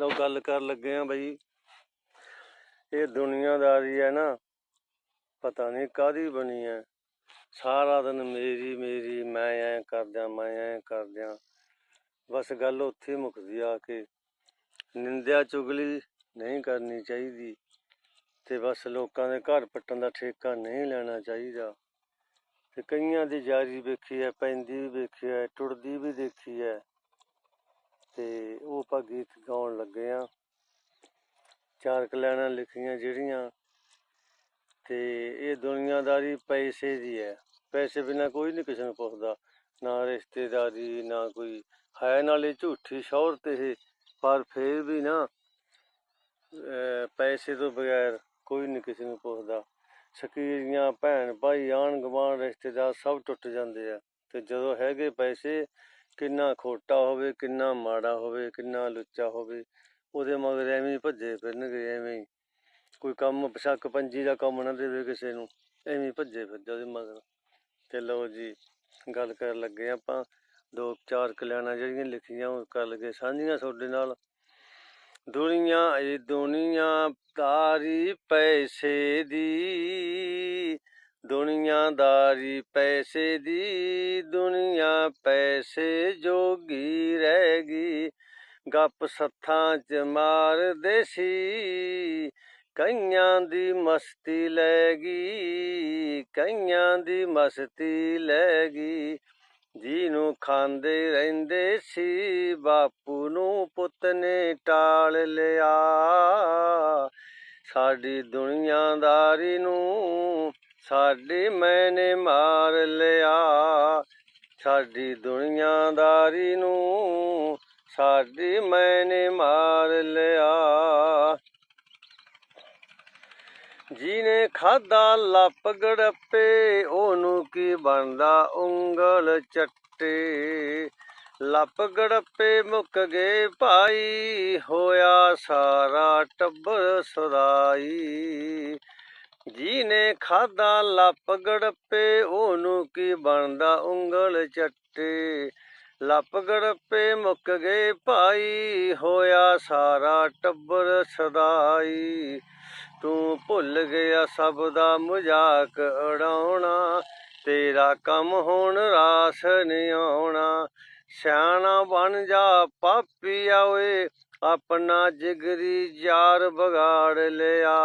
ਲਓ ਗੱਲ ਕਰਨ ਲੱਗੇ ਆ ਬਈ। ਇਹ ਦੁਨੀਆਦਾਰੀ ਹੈ ਨਾ, ਪਤਾ ਨਹੀਂ ਕਾਦੀ ਬਣੀ ਹੈ। ਸਾਰਾ ਦਿਨ ਮੇਰੀ ਮੇਰੀ, ਮੈਂ ਐ ਕਰਦਿਆਂ, ਮੈਂ ਐ ਕਰਦਿਆਂ। ਬਸ ਗੱਲ ਉੱਥੇ ਮੁੱਕਦੀ ਆ ਕੇ। ਨਿੰਦਿਆ ਚੁਗਲੀ ਨਹੀਂ ਕਰਨੀ ਚਾਹੀਦੀ ਤੇ ਬਸ ਲੋਕਾਂ ਦੇ ਘਰ ਪੱਟਣ ਦਾ ਠੇਕਾ ਨਹੀਂ ਲੈਣਾ ਚਾਹੀਦਾ। ਤੇ ਕਈਆਂ ਦੀ ਜਾਰੀ ਵੇਖੀ ਹੈ, ਪੈਂਦੀ ਵੀ ਵੇਖੀ ਹੈ, ਟੁੱਟਦੀ ਵੀ ਦੇਖੀ ਹੈ। ਤੇ ਉਹ ਆਪਾਂ ਗੀਤ ਗਾਉਣ ਲੱਗੇ ਆ। ਚਾਰ ਕਲਾਣਾ ਲਿਖੀਆਂ ਜਿਹੜੀਆਂ ਤੇ ਇਹ ਦੁਨੀਆਦਾਰੀ ਪੈਸੇ ਦੀ ਹੈ। ਪੈਸੇ ਬਿਨਾ ਕੋਈ ਨਹੀਂ ਕਿਸੇ ਨੂੰ ਪੁੱਛਦਾ, ਨਾ ਰਿਸ਼ਤੇਦਾਰੀ, ਨਾ ਕੋਈ। ਹੈ ਨਾਲੇ ਝੂਠੀ ਸ਼ੌਹਰਤ ਇਹ, ਪਰ ਫੇਰ ਵੀ ਨਾ ਪੈਸੇ ਤੋਂ ਬਗੈਰ ਕੋਈ ਨਹੀਂ ਕਿਸੇ ਨੂੰ ਪੁੱਛਦਾ। ਸਕੀਰੀਆਂ ਭੈਣ ਭਾਈ ਆਣ ਗਵਾਂਢ ਰਿਸ਼ਤੇਦਾਰ ਸਭ ਟੁੱਟ ਜਾਂਦੇ ਆ ਤੇ ਜਦੋਂ ਹੈਗੇ ਪੈਸੇ ਕਿੰਨਾ ਖੋਟਾ ਹੋਵੇ, ਕਿੰਨਾ ਮਾੜਾ ਹੋਵੇ, ਕਿੰਨਾ ਲੁੱਚਾ ਹੋਵੇ, ਉਹਦੇ ਮਗਰ ਐਵੇਂ ਹੀ ਭੱਜੇ ਫਿਰਨਗੇ, ਐਵੇਂ ਹੀ। ਕੋਈ ਕੰਮ ਸ਼ੱਕ ਪੰਜੀ ਦਾ ਕੰਮ ਨਾ ਦੇਵੇ ਕਿਸੇ ਨੂੰ, ਐਵੇਂ ਹੀ ਭੱਜੇ ਫਿਰਦੇ ਉਹਦੇ ਮਗਰ। ਤੇ ਲਓ ਜੀ, ਗੱਲ ਕਰਨ ਲੱਗੇ ਆਪਾਂ, ਦੋ ਚਾਰ ਕਲਿਆਣਾਂ ਜਿਹੜੀਆਂ ਲਿਖੀਆਂ, ਉਹ ਕਰ ਲਗੇ ਸਾਂਝੀਆਂ ਤੁਹਾਡੇ ਨਾਲ। ਦੁਨੀਆ ਇਹ ਦੁਨੀਆ, ਤਾਰੀ ਪੈਸੇ ਦੀ ਦੁਨੀਆਦਾਰੀ ਪੈਸੇ ਦੀ, ਦੁਨੀਆ ਪੈਸੇ ਜੋਗੀ ਰਹਿ ਗਈ। ਗੱਪ ਸੱਥਾਂ ਚ ਮਾਰਦੇ ਸੀ ਕਈਆਂ ਦੀ ਮਸਤੀ ਲੈ ਗਈ, ਕਈਆਂ ਦੀ ਮਸਤੀ ਲੈ ਗਈ। ਜੀ ਨੂੰ ਖਾਂਦੇ ਰਹਿੰਦੇ ਸੀ, ਬਾਪੂ ਨੂੰ ਪੁੱਤ ਨੇ ਟਾਲ ਲਿਆ। ਸਾਡੀ ਦੁਨੀਆਦਾਰੀ ਨੂੰ ਸਾਡੀ ਮੈਨੇ ਮਾਰ ਲਿਆ। ਸਾਡੀ ਦੁਨੀਆਦਾਰੀ ਨੂੰ ਸਾਡੀ ਮੈਨੇ ਮਾਰ ਲਿਆ। ਜਿਹਨੇ ਖਾਦਾ ਲੱਪ ਗੜੱਪੇ ਉਹਨੂੰ ਕੀ ਬਣਦਾ ਉਂਗਲ ਚੱਟੇ? ਲੱਪ ਗੜੱਪੇ ਮੁੱਕ ਗਏ ਭਾਈ, ਹੋਇਆ ਸਾਰਾ ਟੱਬਰ ਸਦਾਈ। ਜੀਨੇ ਖਾਦਾ ਲੱਪ ਗੜੱਪੇ ਉਹਨੂੰ ਕੀ ਬਣਦਾ ਉਂਗਲ ਚੱਟੇ? ਲੱਪ ਗੜੱਪੇ ਮੁੱਕ ਗਏ ਭਾਈ, ਹੋਇਆ ਸਾਰਾ ਟੱਬਰ ਸਦਾਈ। ਤੂੰ ਭੁੱਲ ਗਿਆ ਸਭ ਦਾ ਮਜ਼ਾਕ ਉਡਾਉਣਾ, ਤੇਰਾ ਕੰਮ ਹੁਣ ਰਾਸ ਨਹੀਂ ਆਉਣਾ। ਸਿਆਣਾ ਬਣ ਜਾ ਪਾਪੀਆ ਓਏ, ਆਪਣਾ ਜਿਗਰੀ ਯਾਰ ਬਗਾੜ ਲਿਆ।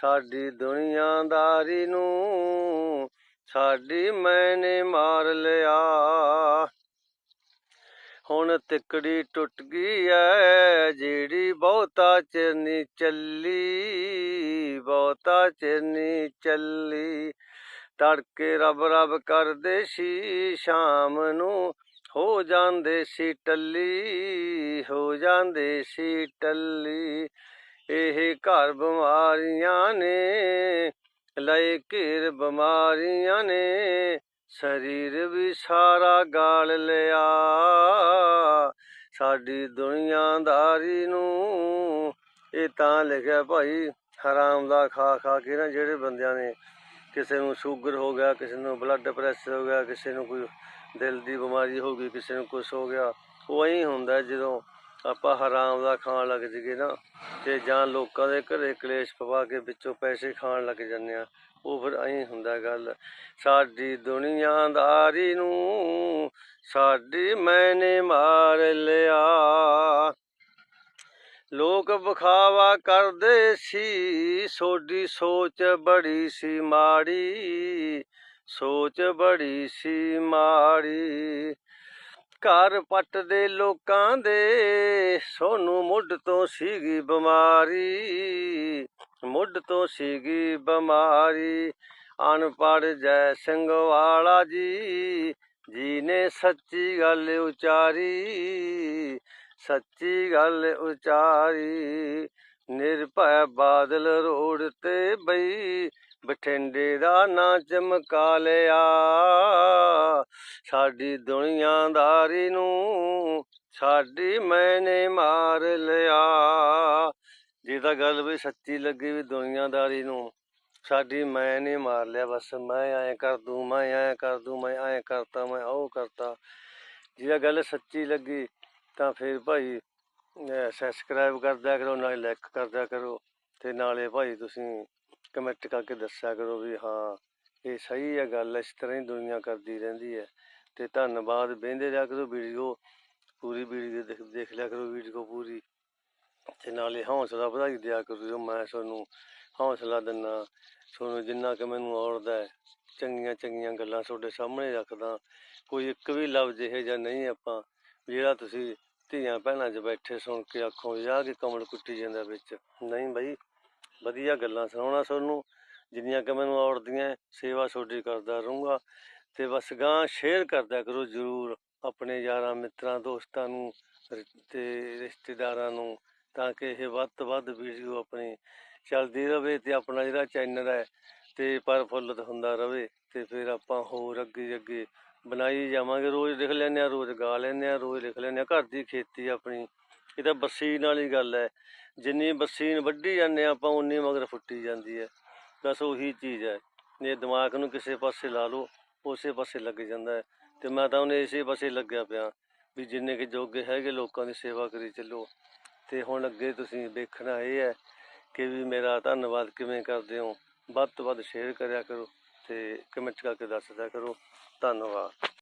ਸਾਡੀ ਦੁਨੀਆਦਾਰੀ ਨੂੰ ਸਾਡੀ ਮੈਨੇ ਮਾਰ ਲਿਆ। ਹੁਣ ਤਿਕੜੀ ਟੁੱਟ ਗਈ ਐ ਜਿਹੜੀ ਬਹੁਤਾ ਚਿਰ ਨੀ ਚੱਲੀ, ਬਹੁਤਾ ਚਿਰ ਨੀ ਚੱਲੀ। ਤੜਕੇ ਰਬ ਰੱਬ ਕਰਦੇ ਸੀ, ਸ਼ਾਮ ਨੂੰ ਹੋ ਜਾਂਦੇ ਸੀ ਟੱਲੀ, ਹੋ ਜਾਂਦੇ ਸੀ ਟੱਲੀ। ਇਹ ਘਰ ਬਿਮਾਰੀਆਂ ਨੇ, ਲਏ ਘੇਰ ਬਿਮਾਰੀਆਂ ਨੇ, ਸਰੀਰ ਵੀ ਸਾਰਾ ਗਾਲ ਲਿਆ। ਸਾਡੀ ਦੁਨੀਆਦਾਰੀ ਨੂੰ ਇਹ ਤਾਂ ਲਿਖਿਆ ਭਾਈ, ਹਰਾਮ ਦਾ ਖਾ ਖਾ ਕੇ ਨਾ ਜਿਹੜੇ ਬੰਦਿਆਂ ਨੇ ਕਿਸੇ ਨੂੰ ਸ਼ੂਗਰ ਹੋ ਗਿਆ, ਕਿਸੇ ਨੂੰ ਬਲੱਡ ਪ੍ਰੈਸ਼ਰ ਹੋ ਗਿਆ, ਕਿਸੇ ਨੂੰ ਕੋਈ ਦਿਲ ਦੀ ਬਿਮਾਰੀ ਹੋ ਗਈ, ਕਿਸੇ ਨੂੰ ਕੁਝ ਹੋ ਗਿਆ, ਉਹ ਐਂ ਹੁੰਦਾ ਜਦੋਂ ਆਪਾਂ ਹਰਾਮ ਦਾ ਖਾਣ ਲੱਗ ਜੀਏ ਨਾ, ਤੇ ਜਾਂ ਲੋਕਾਂ ਦੇ ਘਰੇ ਕਲੇਸ਼ ਪਵਾ ਕੇ ਵਿੱਚੋਂ ਪੈਸੇ ਖਾਣ ਲੱਗ ਜਾਂਦੇ ਆ ਉਹ ਫਿਰ ਐਂ ਹੁੰਦਾ ਗੱਲ, ਸਾਡੀ ਦੁਨੀਆਦਾਰੀ ਨੂੰ ਸਾਡੀ ਮੈਨੇ ਮਾਰ ਲਿਆ। ਲੋਕ ਵਿਖਾਵਾ ਕਰਦੇ ਸੀ, ਸੋਡੀ ਸੋਚ ਬੜੀ ਸੀ ਮਾੜੀ, ਸੋਚ ਬੜੀ ਸੀ ਮਾੜੀ। ਘਰ ਪੱਟ ਦੇ ਲੋਕਾਂ ਦੇ, ਸੋਨੂੰ ਮੁੱਢ ਤੋਂ ਸੀਗੀ ਬਿਮਾਰੀ, ਮੁੱਢ ਤੋਂ ਸੀਗੀ ਬਿਮਾਰੀ। ਅਨਪੜ੍ਹ ਜੈ ਸਿੰਘ ਵਾਲਾ ਜੀ ਜੀ ਨੇ ਸੱਚੀ ਗੱਲ ਉਚਾਰੀ, ਸੱਚੀ ਗੱਲ ਉਚਾਰੀ। ਨਿਰਭੈ ਬਾਦਲ ਰੋਡ ਤੇ ਬਈ ਬਠਿੰਡੇ ਦਾ ਨਾਂ ਚਮਕਾ ਲਿਆ। ਸਾਡੀ ਦੁਨੀਆਦਾਰੀ ਨੂੰ ਸਾਡੀ ਮੈਨੇ ਮਾਰ ਲਿਆ। ਜੇ ਤਾਂ ਗੱਲ ਵੀ ਸੱਚੀ ਲੱਗੀ ਵੀ ਦੁਨੀਆਦਾਰੀ ਨੂੰ, ਸਾਡੀ ਮੈਂ ਨੇ ਮਾਰ ਲਿਆ। ਬਸ ਮੈਂ ਐਂ ਕਰ ਦੂੰ, ਮੈਂ ਐਂ ਕਰ ਦੂੰ, ਮੈਂ ਐਂ ਕਰਤਾ, ਮੈਂ ਉਹ ਕਰਤਾ। ਜੇ ਗੱਲ ਸੱਚੀ ਲੱਗੀ ਤਾਂ ਫਿਰ ਭਾਈ ਸਬਸਕ੍ਰਾਈਬ ਕਰਦਿਆ ਕਰੋ ਨਾਲੇ ਲਾਈਕ ਕਰਦਿਆ ਕਰੋ ਤੇ ਨਾਲੇ ਭਾਈ ਤੁਸੀਂ ਕਮੈਂਟ ਕਰਕੇ ਦੱਸਿਆ ਕਰੋ ਵੀ ਹਾਂ, ਇਹ ਸਹੀ ਹੈ ਗੱਲ, ਇਸ ਤਰ੍ਹਾਂ ਹੀ ਦੁਨੀਆ ਕਰਦੀ ਰਹਿੰਦੀ ਹੈ। ਤੇ ਧੰਨਵਾਦ ਵੇਂਦੇ ਰਿਹਾ ਕਰੋ ਵੀਡੀਓ, ਪੂਰੀ ਵੀਡੀਓ ਦੇਖ ਦੇਖ ਲਿਆ ਕਰੋ ਵੀਡੀਓ ਪੂਰੀ। ਤੇ ਨਾਲੇ ਹੌਸਲਾ ਵਧਾਈ ਦਿਆ ਕਰੋ ਜੋ ਮੈਂ ਤੁਹਾਨੂੰ ਹੌਸਲਾ ਦਿੰਦਾ ਤੁਹਾਨੂੰ ਜਿੰਨਾ ਕਿ ਮੈਨੂੰ ਔੜਦਾ ਹੈ, ਚੰਗੀਆਂ ਚੰਗੀਆਂ ਗੱਲਾਂ ਤੁਹਾਡੇ ਸਾਹਮਣੇ ਰੱਖਦਾ। ਕੋਈ ਇੱਕ ਵੀ ਲਫ਼ਜ਼ ਇਹੋ ਜਿਹਾ ਨਹੀਂ ਆਪਾਂ, ਜਿਹੜਾ ਤੁਸੀਂ ਧੀਆਂ ਭੈਣਾਂ 'ਚ ਬੈਠੇ ਸੁਣ ਕੇ ਆਖੋ ਵੀ ਆਹ ਕਿ ਕਮਲ ਕੁੱਟੀ ਜਾਂਦਾ ਵਿੱਚ। ਨਹੀਂ ਬਈ। ਵਧੀਆ ਗੱਲਾਂ ਸੁਣਾਉਣਾ ਤੁਹਾਨੂੰ ਜਿੰਨੀਆਂ ਕਿ ਮੈਨੂੰ ਔੜਦੀਆਂ ਸੇਵਾ ਤੁਹਾਡੀ ਕਰਦਾ ਰਹੂੰਗਾ ਤੇ ਬਸ ਗਾਂ ਸ਼ੇਅਰ ਕਰਦਿਆ ਕਰੋ ਜਰੂਰ ਆਪਣੇ ਯਾਰਾਂ, ਮਿੱਤਰਾਂ, ਦੋਸਤਾਂ ਨੂੰ, ਰਿ- ਤੇ ਰਿਸ਼ਤੇਦਾਰਾਂ ਨੂੰ ਤਾਂ ਕਿ ਇਹ ਵੱਧ ਤੋਂ ਵੱਧ ਵੀਡੀਓ ਆਪਣੀ ਚੱਲਦੀ ਰਹੇ ਤੇ ਆਪਣਾ ਜਿਹੜਾ ਚੈਨਲ ਹੈ ਤੇ ਪਰਫੁੱਲਤ ਹੁੰਦਾ ਰਹੇ ਤੇ ਫਿਰ ਆਪਾਂ ਹੋਰ ਅੱਗੇ ਅੱਗੇ ਬਣਾਈ ਜਾਵਾਂਗੇ। ਰੋਜ਼ ਲਿਖ ਲੈਂਦੇ ਆ ਰੋਜ਼ ਗਾ ਲੈਂਦੇ ਆ ਰੋਜ਼ ਲਿਖ ਲੈਂਦੇ ਆ ਘਰ ਦੀ ਖੇਤੀ ਆਪਣੀ ਇਹ ਤਾਂ ਬਸੀਨ ਵਾਲੀ ਗੱਲ ਹੈ। ਜਿੰਨੀ ਬਸੀਨ ਵੱਢੀ ਜਾਂਦੇ ਆ ਆਪਾਂ, ਉਨੀ ਮਗਰ ਫੁੱਟੀ ਜਾਂਦੀ ਹੈ। ਬਸ ਉਹੀ ਚੀਜ਼ ਹੈ। ਇਹ ਦਿਮਾਗ ਨੂੰ ਕਿਸੇ ਪਾਸੇ ਲਾ ਲਓ, ਉਸੇ ਪਾਸੇ ਲੱਗ ਜਾਂਦਾ ਹੈ। ਤੇ ਮੈਂ ਤਾਂ ਉਹਨੇ ਇਸੇ ਪਾਸੇ ਲੱਗਿਆ ਪਿਆ ਵੀ ਜਿੰਨੇ ਕਿ ਜੋਗੇ ਹੈਗੇ ਲੋਕਾਂ ਦੀ ਸੇਵਾ ਕਰੀ ਚੱਲੋ। ਤੇ ਹੁਣ ਅੱਗੇ ਤੁਸੀਂ ਵੇਖਣਾ ਇਹ ਹੈ ਕਿ ਵੀ ਮੇਰਾ ਧੰਨਵਾਦ ਕਿਵੇਂ ਕਰਦੇ ਹੋ। ਵੱਧ ਤੋਂ ਵੱਧ ਸ਼ੇਅਰ ਕਰਿਆ ਕਰੋ ਤੇ ਕਮੈਂਟ ਕਰਕੇ ਦੱਸਦਿਆ ਕਰੋ। ਧੰਨਵਾਦ।